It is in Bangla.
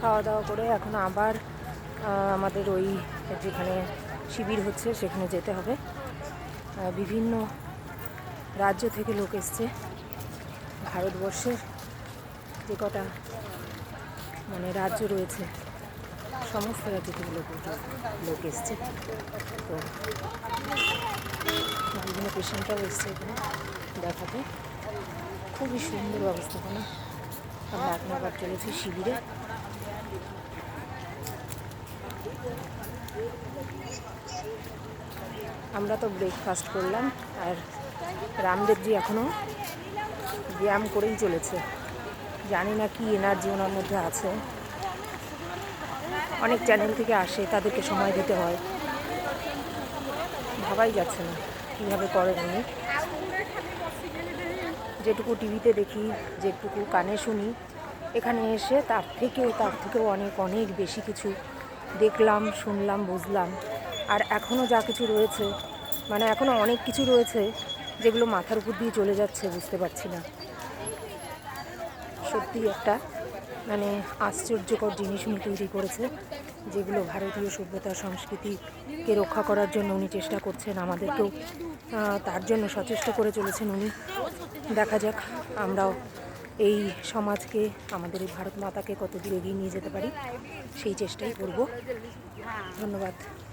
খাওয়া দাওয়া করে এখন আবার আমাদের ওই যেখানে শিবির হচ্ছে সেখানে যেতে হবে। বিভিন্ন রাজ্য থেকে লোক এসছে ভারতবর্ষের যে কটা মানে রাজ্য রয়েছে, সমস্ত রাজ্য থেকে লোক লোক এসছে। তো বিভিন্ন পেশেন্টরাও এসছে এখানে দেখাতে। খুবই সুন্দর ব্যবস্থাপনা আমরা এখন আবার চলেছি শিবিরে। আমরা তো ব্রেকফাস্ট করলাম, আর রামদেবজি এখনও ব্যায়াম করেই চলেছে। জানি না কি এনার্জি ওনার মধ্যে আছে। অনেক চ্যানেল থেকে আসে, তাদেরকে সময় দিতে হয়। ভাবাই যাচ্ছে না কীভাবে করেন উনি। যেটুকু টিভিতে দেখি, যেটুকু কানে শুনি, এখানে এসে তার থেকেও তার থেকেও অনেক অনেক বেশি কিছু দেখলাম, শুনলাম, বুঝলাম। আর এখনও যা কিছু রয়েছে মানে এখনও অনেক কিছু রয়েছে, যেগুলো মাথার উপর দিয়ে চলে যাচ্ছে, বুঝতে পারছি না। সত্যি একটা মানে আশ্চর্যকর জিনিস উনি তৈরি করেছে, যেগুলো ভারতীয় সভ্যতা, সংস্কৃতিকে রক্ষা করার জন্য উনি চেষ্টা করছেন, আমাদেরকেও তার জন্য সচেষ্ট করে চলেছেন উনি। দেখা যাক, আমরাও এই সমাজকে, আমাদের এই ভারত মাতাকে কত দূর এগিয়ে নিয়ে যেতে পারি, সেই চেষ্টাই করব। ধন্যবাদ।